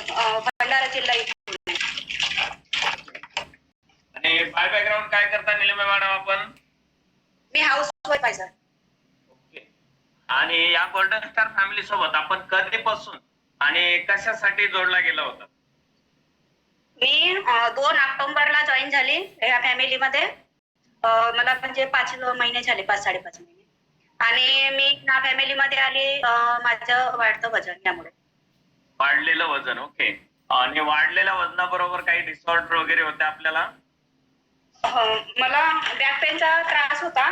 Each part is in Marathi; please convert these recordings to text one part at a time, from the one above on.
भंडारा जिल्हा इथे आणि बाय बॅकग्राऊंड काय करता निलिमा मॅडम आपण? मी हाऊस वाईफ आहे सर आणि या गोल्डन स्टार फॅमिली सोबत आपण कधीपासून आणि कशासाठी जोडला गेला होता? मी दोन ऑक्टोबरला जॉईन झाली ह्या फॅमिलीमध्ये मला म्हणजे पाच महिने झाले पाच साडेपाच महिने. आणि मी ह्या फॅमिलीमध्ये आली माझं वाढतं वजन यामुळे. वाढलेलं वजन ओके आणि वाढलेल्या वजनाबरोबर काही डिसऑर्डर वगैरे होते आपल्याला? अं, मला बॅक पेनचा त्रास होता.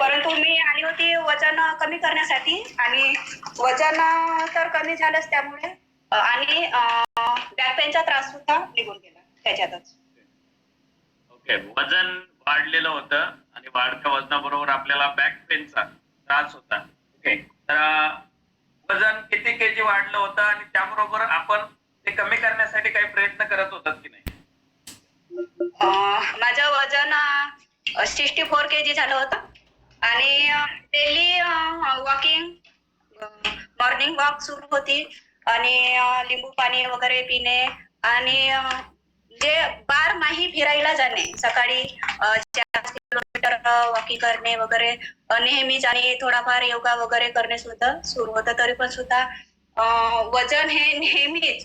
परंतु मी आली होती वजन कमी करण्यासाठी आणि वजन तर कमी झालंच त्यामुळे आणि बॅक पेनचा त्रास सुद्धा निघून गेला त्याच्यातच. ओके वजन वाढलेलं होतं आणि वाढत्या वजनाबरोबर आपल्याला बॅक पेनचा त्रास होता. ओके तर वजन किती केजी वाढलं होतं आणि त्याबरोबर आपण ते कमी करण्यासाठी काही प्रयत्न करत होतात की नाही? माझं वजन सिक्स्टी फोर के जी झालं होतं. आणि डेली वॉकिंग मॉर्निंग वॉक सुरू होती. आणि लिंबू पाणी वगैरे पिणे आणि जे बार नाही फिरायला जाणे सकाळी किलोमीटर वॉकिंग करणे वगैरे. नेहमीच आणि थोडाफार योगा वगैरे करणे सुद्धा सुरू होतं तरी पण सुद्धा वजन हे नेहमीच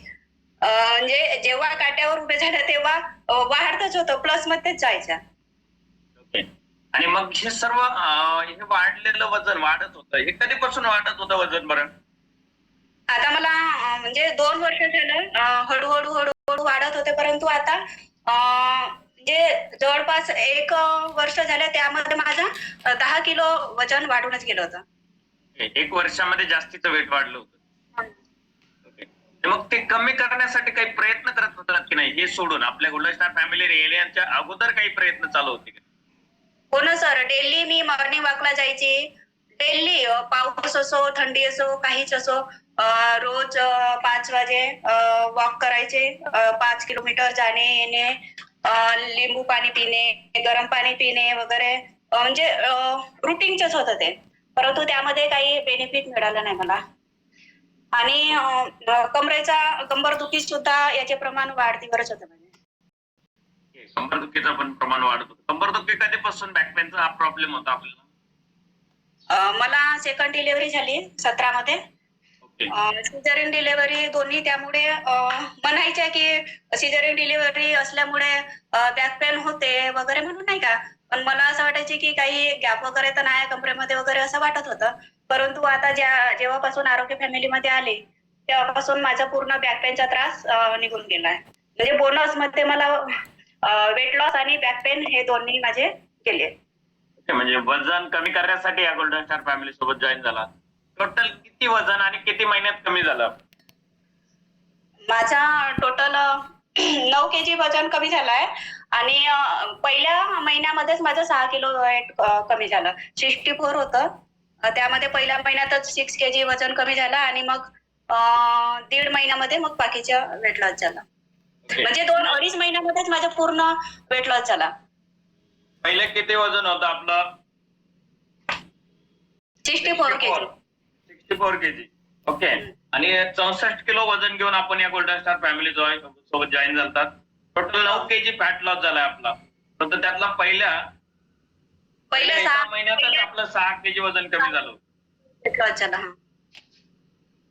म्हणजे जेव्हा काट्यावर उभे झालं तेव्हा वाढतच होतं प्लस मध्येच जायचं. आणि मग हे सर्व हे वाढलेलं वजन वाढत होतं हे कधीपासून वाढत होतं वजन बरं? आता मला म्हणजे दोन वर्ष झालं हळूहळू हळूहळू वाढत होते परंतु आता म्हणजे जवळपास एक वर्ष झालं त्यामध्ये माझं दहा किलो वजन वाढूनच गेलं होतं. एक वर्षामध्ये जास्तीचं वेट वाढलं होतं. मग ते कमी करण्यासाठी काही प्रयत्न करत होतात की नाही हे सोडून? आपल्या स्टार फॅमिली रेलियनच्या अगोदर काही प्रयत्न चालू होते हो ना सर डेली मी मॉर्निंग वॉकला जायची. डेली पाऊस असो थंडी असो काहीच असो रोज पाच वाजे वॉक करायचे. पाच किलोमीटर जाणे येणे लिंबू पाणी पिणे गरम पाणी पिणे वगैरे. म्हणजे रुटीनचंच होतं ते. परंतु त्यामध्ये काही बेनिफिट मिळालं नाही मला. आणि कमरेचा कंबरदुखी सुद्धा याचे प्रमाण वाढतीवरच होतं म्हणजे कंबरदुखीचं पण प्रमाण वाढत होतं. कंबरदुखी कधीपासून बॅक पेनचा प्रॉब्लेम होता आपल्याला? मला सेकंड डिलिव्हरी झाली सतरामध्ये. ओके सिझरिन डिलिव्हरी दोन्ही त्यामुळे म्हणायच्या की सिझरिन डिलिव्हरी असल्यामुळे बॅक पेन होते वगैरे म्हणून नाही का? पण मला असं वाटायचे की काही गॅप वगैरे तर नाही कमरेमध्ये वगैरे असं वाटत होतं. परंतु आता ज्या जेव्हापासून आरोग्य फॅमिलीमध्ये आले तेव्हापासून माझा पूर्ण बॅक पेनचा त्रास निघून गेलाय. म्हणजे बोनसमध्ये मला वेट लॉस आणि बॅक पेन हे दोन्ही माझे गेले म्हणजे वजन कमी करण्यासाठी या गोल्डन स्टार फॅमिली सोबत जॉईन झाला टोटल किती वजन आणि किती महिन्यात कमी झालं? माझा टोटल नऊ के जी वजन कमी झालाय. आणि पहिल्या महिन्यामध्येच माझं सहा किलो वेट कमी झालं. सिक्स्टी फोर होतं त्यामध्ये पहिल्या महिन्यातच सिक्स के जी वजन कमी झालं आणि मग दीड महिन्यामध्ये मग बाकीचं वेट लॉस झालं. म्हणजे दोन अडीच महिन्यामध्येच माझं पूर्ण वेट लॉस झाला. पहिले किती वजन होतं आपलं? Sixty four K G four KG okay आणि चौसष्ट किलो वजन घेऊन आपण या गोल्डन स्टार फॅमिली जॉईन सोबत जॉईन झालतात. टोटल नऊ केजी फॅट लॉस झालाय आपला. फक्त त्यातला पहिल्या पहिल्या एका महिन्यातच आपलं सहा केजी वजन कमी झालं.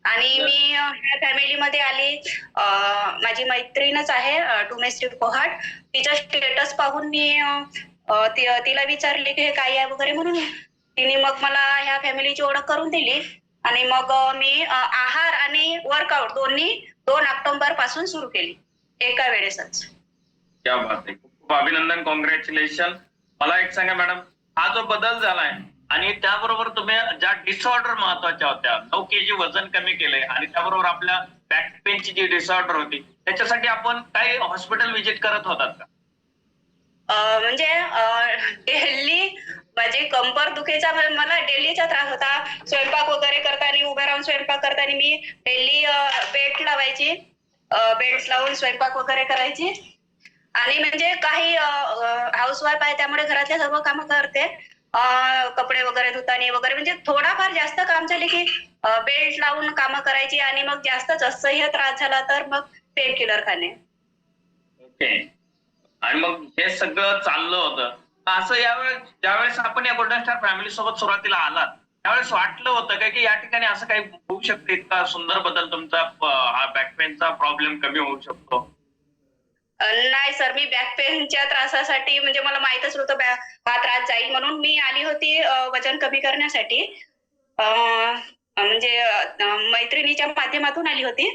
आणि मी ह्या फॅमिलीमध्ये आली. माझी मैत्रीणच आहे डोमेस्टिक पोहाट तिचं स्टेटस पाहून मी तिला विचारले की हे काय आहे वगैरे म्हणून. तिने मग मला ह्या फॅमिलीची ओळख करून दिली. आणि मग मी आहार आणि वर्कआउट दोन्ही दोन ऑक्टोबरपासून सुरू केली. एका वेळेसच. क्या बात आहे. खूप अभिनंदन कॉंग्रॅच्युलेशन मला एक सांगा मॅडम हा जो बदल झालाय आणि त्याबरोबर तुम्ही ज्या डिसऑर्डर महत्त्वाच्या होत्या नऊ केजी वजन कमी केलंय आणि त्याबरोबर आपल्या बॅक पेनची जी डिसऑर्डर होती त्याच्यासाठी आपण काही हॉस्पिटल व्हिजिट करत होतात का? अं, म्हणजे डेली दुखेचा मला डेलीचा त्रास होता. स्वयंपाक वगैरे करताना उभा राहून स्वयंपाक करताना मी डेली बेल्ट लावायची. बेल्ट लावून स्वयंपाक वगैरे करायची. आणि म्हणजे काही हाऊसवाईफ आहे त्यामुळे घरातल्या सर्व कामं करते. कपडे वगैरे धुताना वगैरे. म्हणजे थोडाफार जास्त काम झाले की बेल्ट लावून कामं करायची आणि मग जास्तच असह्य त्रास झाला तर मग पेन किलर खाणे. ओके. आणि मग हे सगळं चाललं होतं. असं यावेळेस ज्यावेळेस आपण या गोल्डन स्टार फॅमिली सोबत सुरुवातीला आलात त्यावेळेस वाटलं होतं का की या ठिकाणी असं काही होऊ शकते? इतका सुंदर बदल तुमचा बॅकपेनचा बॅक पेनचा प्रॉब्लेम कमी होऊ शकतो. नाही सर मी बॅक पेनच्या त्रासासाठी म्हणजे मला माहितच नव्हतं हा त्रास जाईल म्हणून मी आली होती वजन कमी करण्यासाठी. म्हणजे मैत्रिणीच्या माध्यमातून आली होती.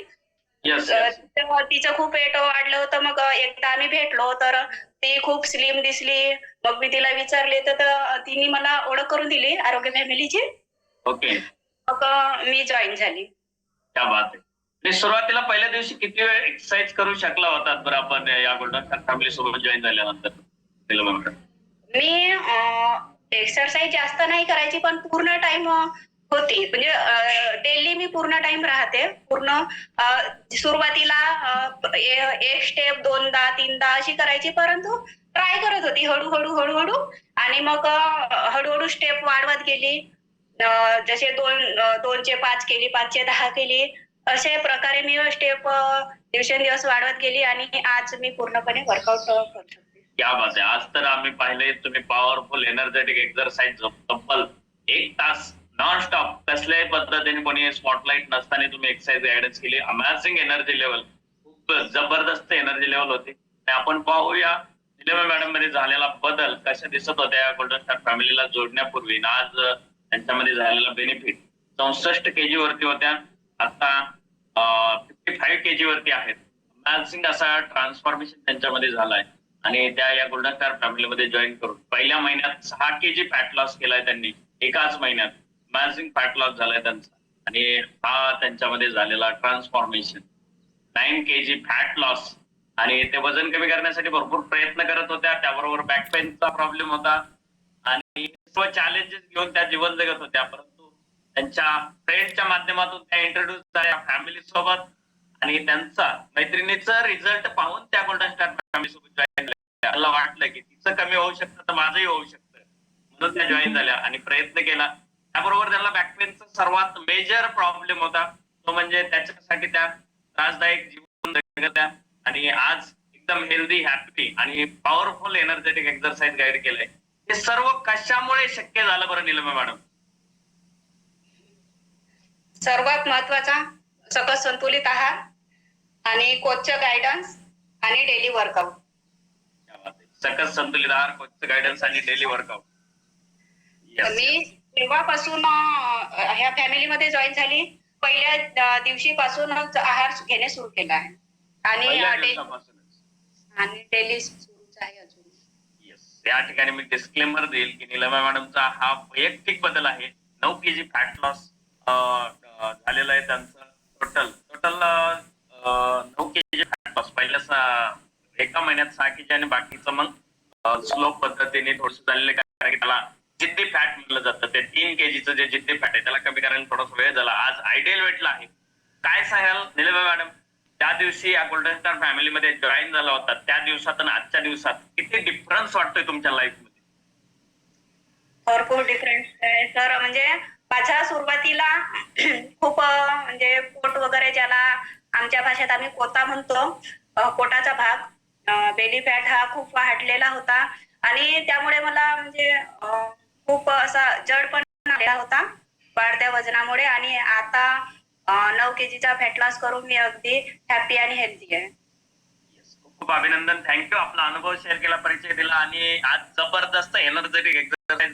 तेव्हा तिचं खूप वेट वाढलं होतं. मग एकदा आम्ही भेटलो तर ती खूप स्लिम दिसली. मग मी तिला विचारले तर तिने मला ओळख करून दिली आरोग्य फॅमिलीची. ओके मग मी जॉईन झाली. क्या बात आहे आणि सुरुवातीला पहिल्या दिवशी किती वेळ एक्सरसाइज करू शकला होतात बरं आपण या गोल्डन फॅमिली सोबत जॉईन झाल्यानंतर. मी एक्सरसाइज जास्त नाही करायची पण पूर्ण टाइम होती. म्हणजे डेली मी पूर्ण टाइम राहते. पूर्ण सुरुवातीला एक स्टेप दोनदा तीनदा अशी करायची. परंतु ट्राय करत होती. हळूहळू हळूहळू. आणि मग हळूहळू स्टेप वाढवत गेली. जसे दोन दोनचे पाच केली पाचशे दहा केली. अशा प्रकारे मी स्टेप दिवसेंदिवस वाढवत गेली आणि आज मी पूर्णपणे वर्कआउट करतो क्या बात आहे. आज तर आम्ही पाहिले तुम्ही पॉवरफुल एनर्जेटिक एक्सरसाइज तब्बल एक तास नॉन स्टॉप कसल्याही पद्धतीने कोणी स्पॉटलाईट नसताना तुम्ही एक्सरसाइज गायडन्स केली. अमॅझिंग एनर्जी लेवल खूप जबरदस्त एनर्जी लेवल होती. आपण पाहूया निलमा मॅडममध्ये झालेला बदल कशा दिसत होत्या गोल्डन स्टार फॅमिलीला जोडण्यापूर्वी. आज त्यांच्यामध्ये झालेला बेनिफिट चौसष्ट केजी वरती होत्या. आता फिफ्टी फाईव्ह केजी वरती आहेत. अमेझिंग असा ट्रान्सफॉर्मेशन त्यांच्यामध्ये झालाय. आणि त्या या गोल्डन स्टार फॅमिलीमध्ये जॉईन करून पहिल्या महिन्यात सहा केजी फॅट लॉस केलाय त्यांनी. एकाच महिन्यात. अमॅझिंग फॅट लॉस झालाय त्यांचा. आणि हा त्यांच्यामध्ये झालेला transformation nine KG fat loss आणि ते वजन कमी करण्यासाठी भरपूर प्रयत्न करत होत्या. त्याबरोबर बॅक पेनचा प्रॉब्लेम होता. आणि सर्व चॅलेंजेस घेऊन त्या जीवन जगत होत्या. परंतु त्यांच्या फ्रेंडच्या माध्यमातून त्या इंट्रोड्यूस झाल्या फॅमिली सोबत. आणि त्यांचा मैत्रिणीचा रिझल्ट पाहून त्या गोल्डन स्टार फॅमिली सोबत जॉईन झाल्या. मला वाटलं की तिचं कमी होऊ शकतं तर माझंही होऊ शकतं. म्हणून त्या जॉईन झाल्या आणि प्रयत्न केला. त्याबरोबर त्यांना बॅक पेनचा सर्वात मेजर प्रॉब्लेम होता. तो म्हणजे त्याच्यासाठी त्या त्रासदायक जीवन जगत होत्या आणि आज एकदम हेल्दी हॅपी आणि पॉवरफुल एनर्जेटिक एक्सरसाइज गाईड केलंय. हे सर्व कशामुळे शक्य झालं बरं निलम मॅडम सर्वात महत्त्वाचा सकस संतुलित आहार आणि कोचचं गायडन्स आणि डेली वर्कआउट सकस संतुलित आहार कोच गायडन्स आणि डेली वर्कआउट मी तेव्हापासून ह्या फॅमिलीमध्ये जॉईन झाली. पहिल्या अं, दिवशीपासूनच आहार घेणे सुरू केला आहे. आणि आणि डेली सुरूच आहे अजून. येस या ठिकाणी मी डिस्क्लेमर देईल की निलमा मॅडमचा हा वैयक्तिक बदल आहे. नऊ केजी फॅट लॉस झालेला आहे त्यांचं टोटल टोटल नऊ केजी फॅट लॉस पहिल्या एका महिन्यात सहा केजी आणि बाकीचं मग स्लो पद्धतीने थोडस झालेलं आहे. कारण की त्याला जिद्दी फॅट म्हटलं जातं. ते तीन केजीचं जे जिद्दी फॅट आहे त्याला कमी करायला थोडासा वेळ झाला. आज आयडियल वेटला आहे. काय सांगाल? निलबा मॅडम त्या दिवशी या गोल्डन स्टार फॅमिलीमध्ये जॉईन झाला होता. त्या दिवसात आणि आजच्या दिवसात किती डिफरन्स वाटतोय तुमच्या लाईफमध्ये? भरपूर डिफरन्स आहे. तर म्हणजे माझ्या सुरुवातीला खूप म्हणजे पोट वगैरे ज्याला आमच्या भाषेत आम्ही कोता म्हणतो पोटाचा भाग बेली फॅट हा खूप वाढलेला होता. आणि त्यामुळे मला म्हणजे खूप असा जड पण आलेला होता वाढत्या वजनामुळे आणि आता नऊ केजीचा फॅट लॉस करून मी अगदी हॅपी आणि हेल्दी आहे. खूप खूप अभिनंदन. थँक्यू आपला अनुभव शेअर केला परिचय दिला आणि आज जबरदस्त एनर्जेटिक एक्सरसाइज